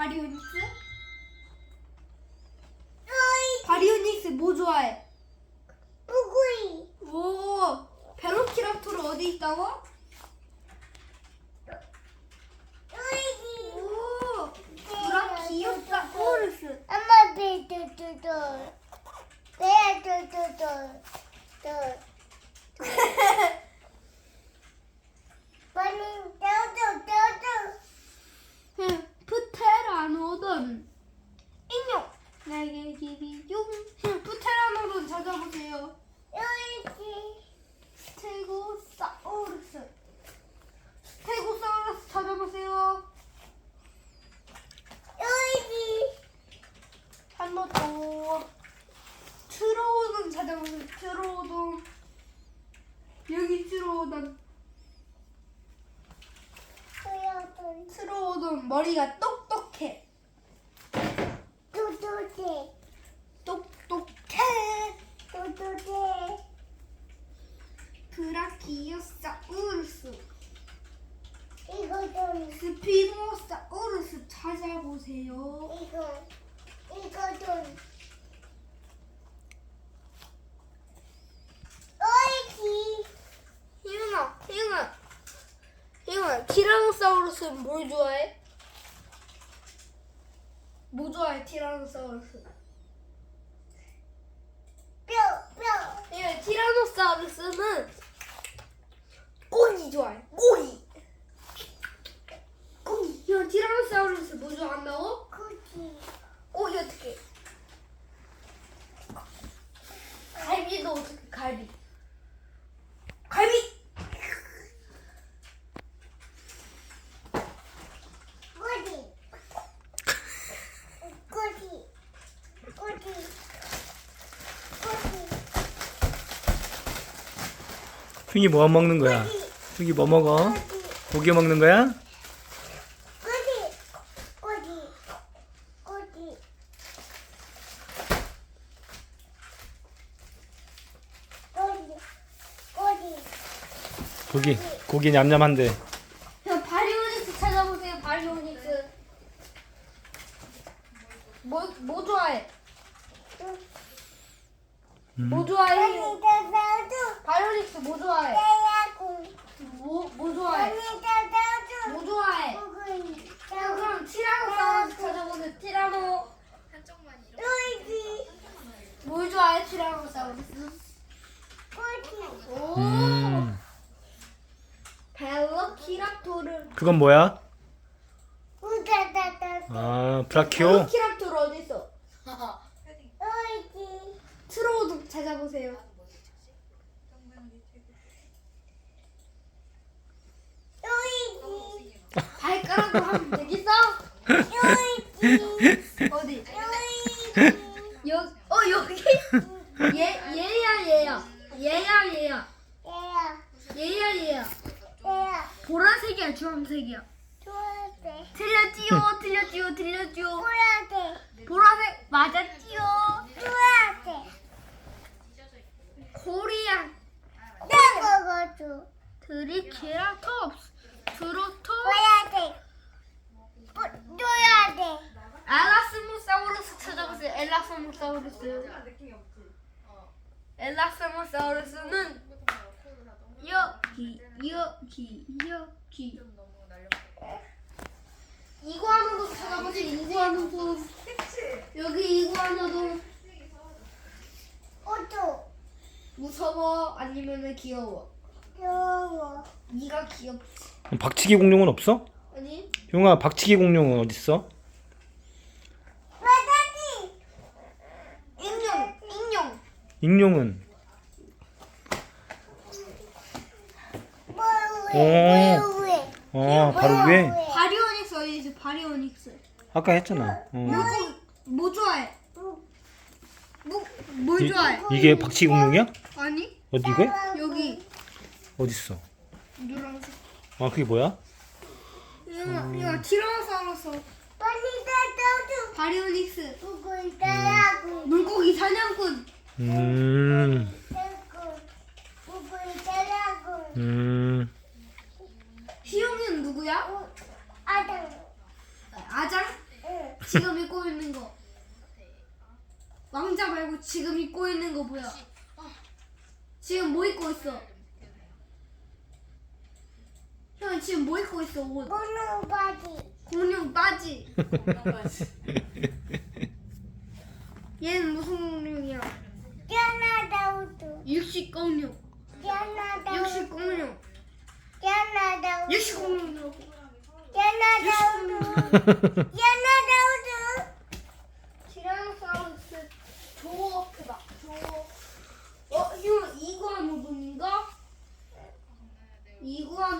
바리오닉스? 바리오닉스 뭐 좋아해? 우구이 오, 베로키랍토르 어디 있다고? 오, 브라키오사우루스. 엄마 배도도도 배도도도 도 빨리 도도 도도 응, 프테라노돈. 인형. 날개 길이 용. 응, 프테라노돈 찾아보세요. 여기 스테고사우루스. 스테고사우루스 찾아보세요. 여기 한번 더. 트로오돈 찾아보세요. 트로오돈. 여기 트로오돈. 소야돈 트로오돈 머리가 똑똑해. 도도대 똑똑해. 도도대 브라키오사우루스. 이거돈 스피노사우루스 찾아보세요. 이거 이거돈 어이기 희은아, 희은아, 희은아, 티라노사우루스는 뭘 좋아해? 뭐 좋아해, 티라노사우루스? 뼈 뼈 예, 티라노사우루스는 고기 좋아해, 고기. 고기. 야, 티라노사우루스 뭐 좋아한다고? 쿠키 고기 어떻게? 갈비도 어떻게? 갈비. 갈비. 꼬리 꼬리 꼬리 꼬리 핑이 뭐 먹는 거야? 핑이 뭐 먹어? 고기 먹는 거야? 꼬리 꼬리 꼬리 꼬리 꼬리 고기 고기 냠냠한데 야, 바리오닉스 찾아보세요. 바리오닉스. 뭐, 뭐 좋아해? 뭐 좋아해? 나도 바리오닉스 뭐 좋아해? 뭐, 뭐 좋아해? 뭐 좋아해? 자, 그럼 티라노 사우루스 찾아보세요. 티라노. 꼬리 뭘 좋아해? 티라노 사우루스. 꼬리 오. 음 벨로키랍토르. 그건 뭐야? 아 브라키오 벨로키랍 사람도 하면 되겠어? 틀렸지요 틀렸지요 틀렸지요. 보라색. 맞았지? 엘라스모사우루스. 엘라스모사우루스는 여기 여기 여기. 이구아노도 찾아보세요 이구아노도. 여기 이구아노도. 오도 무서워 아니면은 귀여워? 귀여워. 네가 귀엽지. 박치기 공룡은 없어? 아니? 용아 박치기 공룡은 어디 있어? 바다지 인형 인형 익룡은 뭐왜 어 바로 위에 바리오닉스 어디 있어 바리오닉스 아까 했잖아 어. 뭐 좋아해 뭐, 뭘 이, 좋아해 이게 박치기 공룡이야? 아니 어디 이거? 여기 어디 있어? 노란색 아 그게 뭐야? 이거 이거 티라노사우루스 빨리 바리오닉스 보고 사냥꾼 음, 음, 희용이는 누구야? 아장? 응 지금 입고 있는 거. 왕자 말고 지금 입고 있는 거 뭐야? 지금 뭐 입고 있어? 형 지금 뭐 입고 있어 옷? 분홍 바지. 공룡 바지. 얘는 무슨 공룡이야? 캐나다 우도. 육식 공룡. 캐나다 우도. 공룡. 캐나다. 육식 공룡이라고. 캐나다. 캐나다 우도. 티라노사우루스 조 크다. 조. 어, 형 이구아노돈인가? 이구아노